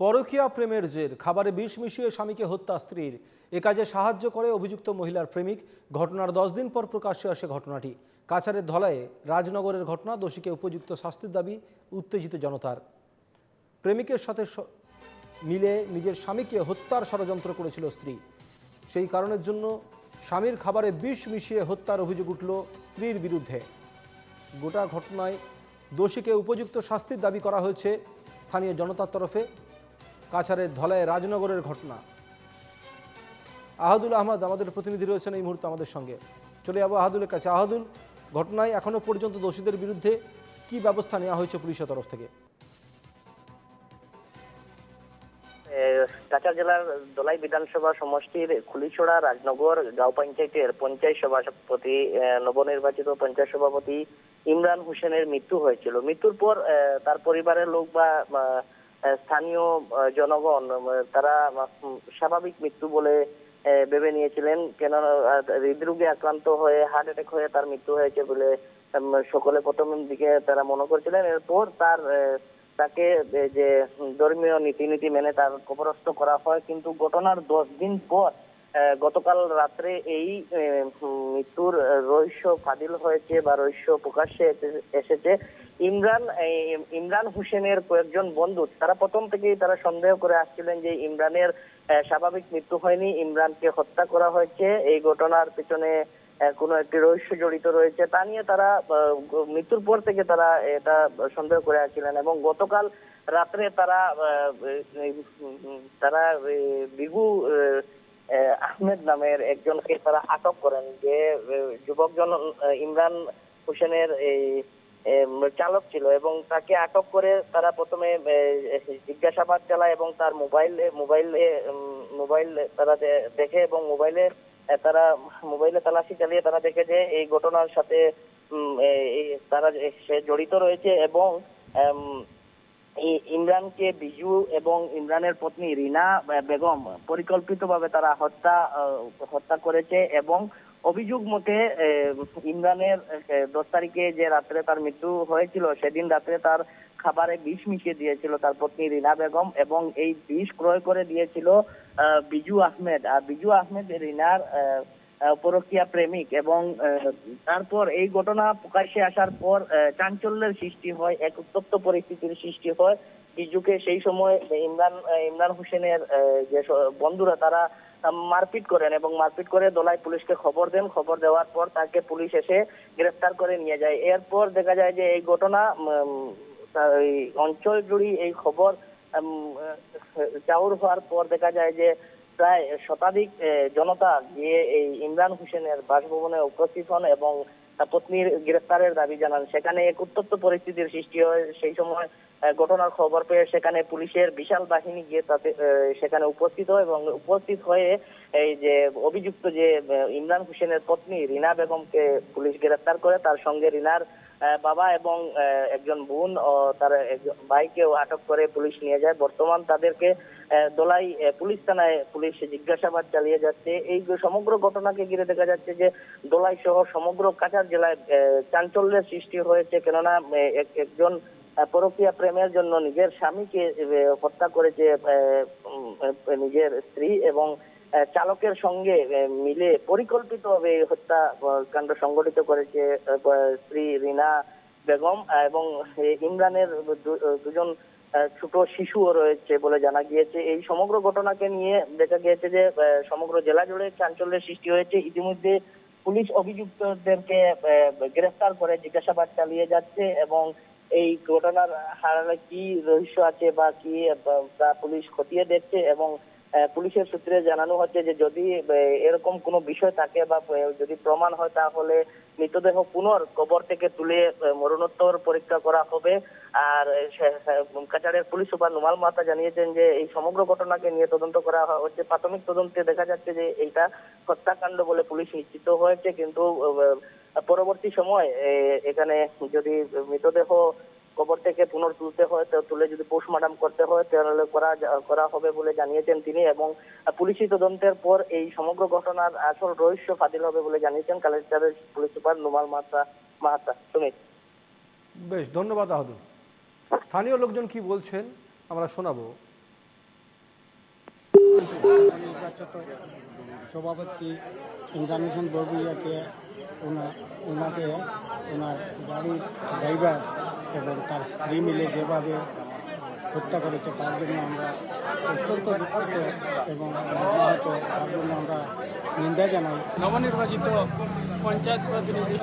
পরকীয়া প্রেমের জের, খাবারে বিষ মিশিয়ে স্বামীকে হত্যা স্ত্রীর। এ কাজে সাহায্য করে অভিযুক্ত মহিলার প্রেমিক। ঘটনার দশ দিন পর প্রকাশ্যে আসে ঘটনাটি। কাছারের ধলায় রাজনগরের ঘটনা, দোষীকে উপযুক্ত শাস্তির দাবি উত্তেজিত জনতার। প্রেমিকের সাথে মিলে নিজের স্বামীকে হত্যার ষড়যন্ত্র করেছিল স্ত্রী। সেই কারণের জন্য স্বামীর খাবারে বিষ মিশিয়ে হত্যার অভিযোগ উঠল স্ত্রীর বিরুদ্ধে। গোটা ঘটনায় দোষীকে উপযুক্ত শাস্তির দাবি করা হয়েছে স্থানীয় জনতার তরফে। কাছাড়ের ধলায় রাজনগরের ঘটনা। আহাদুল আহমদ আমাদের প্রতিনিধি রয়েছেন এই মুহূর্তে আমাদের সঙ্গে। চলে যাব আহাদুলের কাছে। আহাদুল, ঘটনায় এখনও পর্যন্ত দোষীদের বিরুদ্ধে কি ব্যবস্থা নেওয়া হয়েছে পুলিশের তরফ থেকে? কাছাড় জেলার দোলাই বিধানসভা সমষ্টির খুলিছড়া, রাজনগর, গাঁও পঞ্চায়েতের পঞ্চায়েত সভাপতি নবনির্বাচিত পঞ্চায়েত সভাপতি ইমরান হোসেনের মৃত্যু হয়েছিল। মৃত্যুর পর তার পরিবারের লোক বা স্থানীয় জনগণ তারা স্বাভাবিক মৃত্যু বলে ভেবে নিয়েছিলেন। কেন হৃদরোগে আক্রান্ত হয়ে হার্ট অ্যাটাক হয়ে তার মৃত্যু হয়েছে বলে সকলে প্রথম দিকে তারা মনে করছিলেন। এরপর তার তাকে যে, ধর্মীয় রীতিনীতি মেনে তার কবরস্থ করা হয়। কিন্তু ঘটনার দশ দিন পর গতকাল রাত্রে এই মৃত্যুর রহস্য ফাদিল হয়েছে বা রহস্য প্রকাশ্যে এসেছে। ইমরান ইমরান হোসেনের কয়েকজন বন্ধু, তারা প্রথম থেকেই তারা সন্দেহ করে আসছিলেন যে ইমরানের স্বাভাবিক মৃত্যু হয়নি, ইমরানকে হত্যা করা হয়েছে। এই ঘটনার পেছনে কোনো একটি রহস্য জড়িত রয়েছে। তা নিয়ে তারা মৃত্যুর পর থেকে তারা এটা সন্দেহ করে আসছিলেন এবং গতকাল রাত্রে তারা তারা বিগু আহমেদ নামের একজনকে তারা আটক করেন যে আহ, যুবকজন আহ, ইমরান হোসেনের এই চালক ছিল এবং তাকে আটক করে তারা প্রথমে জিজ্ঞাসাবাদ চালায় এবং তার মোবাইলে মোবাইলে মোবাইল তারা দেখে এবং মোবাইলে তারা মোবাইলে তালাশি চালিয়ে তারা দেখে যে এই ঘটনার সাথে তারা সে জড়িত রয়েছে এবং ইমরানকে বিজু এবং ইমরানের পত্নী রিনা বেগম পরিকল্পিতভাবে তারা হত্যা হত্যা করেছে এবং অভিযোগ মতে ইমরানের দশ তারিখে যে রাত্রে তার মৃত্যু হয়েছিল, সেদিন রাত্রে তার খাবারে বিষ মিশিয়ে দিয়েছিল তার পত্নী রিনা বেগম এবং এই বিষ ক্রয় করে দিয়েছিল বিজু আহমেদ। আর বিজু আহমেদ রিনার পরকীয়া প্রেমিক এবং তারপর এই ঘটনা প্রকাশ্যে আসার পর চাঞ্চল্যের সৃষ্টি হয়, এক উত্তপ্ত পরিস্থিতির সৃষ্টি হয়। বিজুকে সেই সময় ইমরান ইমরান হোসেনের যে বন্ধুরা, তারা মারপিট করেন এবং মারপিট করে দোলাই পুলিশকে খবর দেন। খবর দেওয়ার পর তাকে পুলিশ এসে গ্রেফতার করে নিয়ে যায়। এরপর দেখা যায় যে এই ঘটনা অঞ্চল জুড়ে এই খবর চাউর হওয়ার পর দেখা যায় যে প্রায় শতাধিক জনতা গিয়ে এই ইমরান হোসেনের বাসভবনে উপস্থিত হন এবং পত্নীর গ্রেফতারের দাবি জানান। সেখানে এক উত্তপ্ত পরিস্থিতির সৃষ্টি হয়। সেই সময় ঘটনার খবর পেয়ে সেখানে পুলিশের বিশাল বাহিনী গিয়ে তাতে সেখানে উপস্থিত হয় এবং উপস্থিত হয়ে এই যে অভিযুক্ত যে ইমরান হোসেনের পত্নী রিনা বেগমকে পুলিশ গ্রেফতার করে। তার সঙ্গে রিনার বাবা এবং একজন বোন ও তার ভাইকেও আটক করে পুলিশ নিয়ে যায়। বর্তমান তাদেরকে দোলাই পুলিশ থানায় পুলিশ জিজ্ঞাসাবাদ চালিয়ে যাচ্ছে। এই সমগ্র ঘটনাকে ঘিরে দেখা যাচ্ছে যে দোলাই সহ সমগ্র কাছাড় জেলায় চাঞ্চল্যের সৃষ্টি হয়েছে। কেননা এক- একজন পরকীয়া প্রেমের জন্য নিজের স্বামীকে হত্যা করেছে নিজের স্ত্রী এবং চালকের সঙ্গে মিলে পরিকল্পিতভাবে হত্যা কাণ্ড সংগঠিত করেছে স্ত্রী রিনা বেগম এবং ইমরানের দুজন ছোট শিশুও রয়েছে বলে জানা গিয়েছে। এই সমগ্র ঘটনাকে নিয়ে দেখা গিয়েছে যে সমগ্র জেলা জুড়ে চাঞ্চল্যের সৃষ্টি হয়েছে। ইতিমধ্যে পুলিশ অভিযুক্তদেরকে গ্রেফতার করে জিজ্ঞাসাবাদ চালিয়ে যাচ্ছে এবং এই ঘটনার হারালে কি রহস্য আছে বা কি তা পুলিশ খতিয়ে দেখছে এবং পুলিশের সূত্রে জানানো হচ্ছে যে যদি এরকম কোনো বিষয় থাকে বা যদি প্রমাণ হয় তাহলে মৃতদেহ পুনর কবর থেকে তুলে মরণোত্তর পরীক্ষা করা হবে। আর কাছাড়ের পুলিশ সুপার নুমাল মাতা জানিয়েছেন যে এই সমগ্র ঘটনাকে নিয়ে তদন্ত করা হচ্ছে। প্রাথমিক তদন্তে দেখা যাচ্ছে যে এইটা হত্যাকাণ্ড বলে পুলিশ নিশ্চিত হয়েছে। কিন্তু পরবর্তী সময় এখানে যদি মৃতদেহ কবর থেকে পুনর তুলতে হয় তো তুলে যদি পোস্টমর্টম করতে হয় তাহলে করা করা হবে বলে জানিয়েছেন তিনি এবং পুলিশি তদন্তের পর এই সমগ্র ঘটনার আসল রহস্য ফাদিল হবে বলে জানিয়েছেন কালেক্টরের পুলিশ সুপার নুমাল মাতা মাহাতা। সুমিত বেশ ধন্যবাদ আহাদুল স্থানীয় লোকজন কি বলছেন আমরা শোনাবো। নির্বাচিত সভাপতি হোসেন বরবুইয়াকে ওনার ওনাকে ওনার গাড়ির ড্রাইভার এবং তার স্ত্রী মিলে যেভাবে হত্যা করেছে, তার জন্য আমরা অত্যন্ত দুঃখিত এবং মর্মাহত তার জন্য আমরা নিন্দা জানাই। নবনির্বাচিত পঞ্চায়েত প্রতিনিধি